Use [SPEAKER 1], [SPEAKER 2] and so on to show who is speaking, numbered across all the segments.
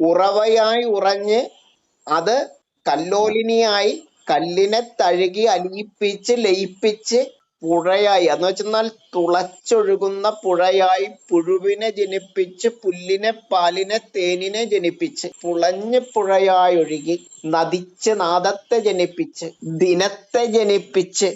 [SPEAKER 1] ഉറവയായി ഉറഞ്ഞ് അത് കല്ലോലിനിയായി കല്ലിനെ തഴുകി അലിയിപ്പിച്ച് ലയിപ്പിച്ച് പുഴയായി. എന്ന് വെച്ചെന്നാൽ തുളച്ചൊഴുകുന്ന പുഴയായി പുഴുവിനെ ജനിപ്പിച്ച് പുല്ലിനെ പാലിനെ തേനിനെ ജനിപ്പിച്ച് പുളഞ്ഞ് പുഴയായി ഒഴുകി നദിച്ച് നാദത്തെ ജനിപ്പിച്ച് ദിനത്തെ ജനിപ്പിച്ച്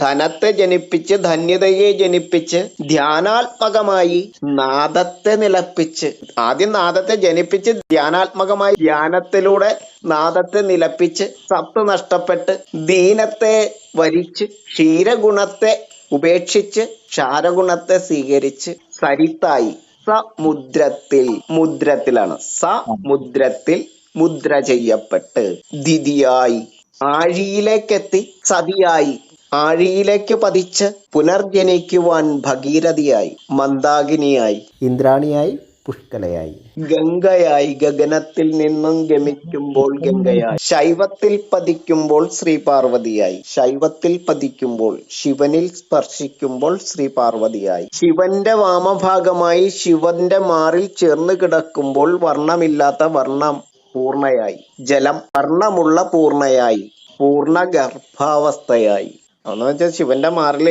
[SPEAKER 1] ധനത്തെ ജനിപ്പിച്ച് ധന്യതയെ ജനിപ്പിച്ച് ധ്യാനാത്മകമായി നാദത്തെ നിലപ്പിച്ച്. ആദ്യം നാദത്തെ ജനിപ്പിച്ച് ധ്യാനാത്മകമായി ധ്യാനത്തിലൂടെ നാദത്തെ നിലപ്പിച്ച് സത്ത് നഷ്ടപ്പെട്ട് ദീനത്തെ വരിച്ച് ക്ഷീരഗുണത്തെ ഉപേക്ഷിച്ച് ക്ഷാരഗുണത്തെ സ്വീകരിച്ച് സരിത്തായി. സമുദ്രത്തിൽ മുദ്രത്തിലാണ്. സമുദ്രത്തിൽ മുദ്ര ചെയ്യപ്പെട്ട് ദിതിയായി ആഴിയിലേക്കെത്തി സതിയായി. ആഴിയിലേക്ക് പതിച്ച് പുനർജനിക്കുവാൻ ഭഗീരഥിയായി മന്ദാകിനിയായി.
[SPEAKER 2] ഇന്ദ്രാണിയായി പുഷ്കലയായി.
[SPEAKER 1] ഗംഗയായി ഗഗനത്തിൽ നിന്നും ഗമിക്കുമ്പോൾ ഗംഗയായി. ശൈവത്തിൽ പതിക്കുമ്പോൾ ശ്രീ പാർവതിയായി ശൈവത്തിൽ പതിക്കുമ്പോൾ ശിവനിൽ സ്പർശിക്കുമ്പോൾ ശ്രീ പാർവതിയായി ശിവന്റെ വാമഭാഗമായി ശിവന്റെ മാറിൽ ചേർന്ന് കിടക്കുമ്പോൾ വർണമില്ലാത്ത വർണം പൂർണയായി. ജലം വർണമുള്ള പൂർണയായി. പൂർണ ഗർഭാവസ്ഥയായി എന്ന് വെച്ചാൽ ശിവന്റെ മാറിൽ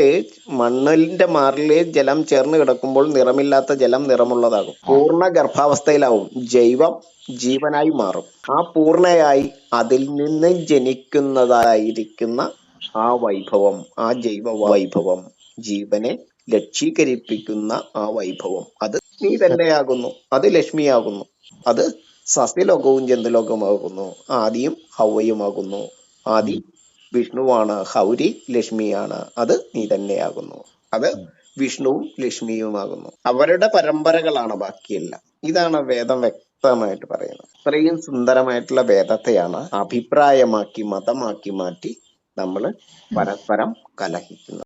[SPEAKER 1] മണ്ണിന്റെ മാറിൽ ജലം ചേർന്ന് കിടക്കുമ്പോൾ നിറമില്ലാത്ത ജലം നിറമുള്ളതാകും. പൂർണ ഗർഭാവസ്ഥയിലാവും. ജൈവം ജീവനായി മാറും. ആ പൂർണയായി അതിൽ നിന്ന് ജനിക്കുന്നതായിരിക്കുന്ന ആ വൈഭവം ആ ജൈവ വൈഭവം ജീവനെ ലക്ഷീകരിപ്പിക്കുന്ന ആ വൈഭവം. അത് നീ തന്നെയാകുന്നു. അത് ലക്ഷ്മിയാകുന്നു. അത് സസ്യലോകവും ജന്തുലോകമാകുന്നു ആദിയും ഹൗവയുമാകുന്നു ആദി വിഷ്ണുവാണ് ഹൗരി ലക്ഷ്മിയാണ്. അത് നീ തന്നെയാകുന്നു. അത് വിഷ്ണുവും ലക്ഷ്മിയുമാകുന്നു. അവരുടെ പരമ്പരകളാണ് ബാക്കിയെല്ലാം. ഇതാണ് വേദം വ്യക്തമായിട്ട് പറയുന്നത്. ഇത്രയും സുന്ദരമായിട്ടുള്ള വേദത്തെയാണ് അഭിപ്രായമാക്കി മതമാക്കി മാറ്റി നമ്മൾ പരസ്പരം കലഹിക്കുന്നത്.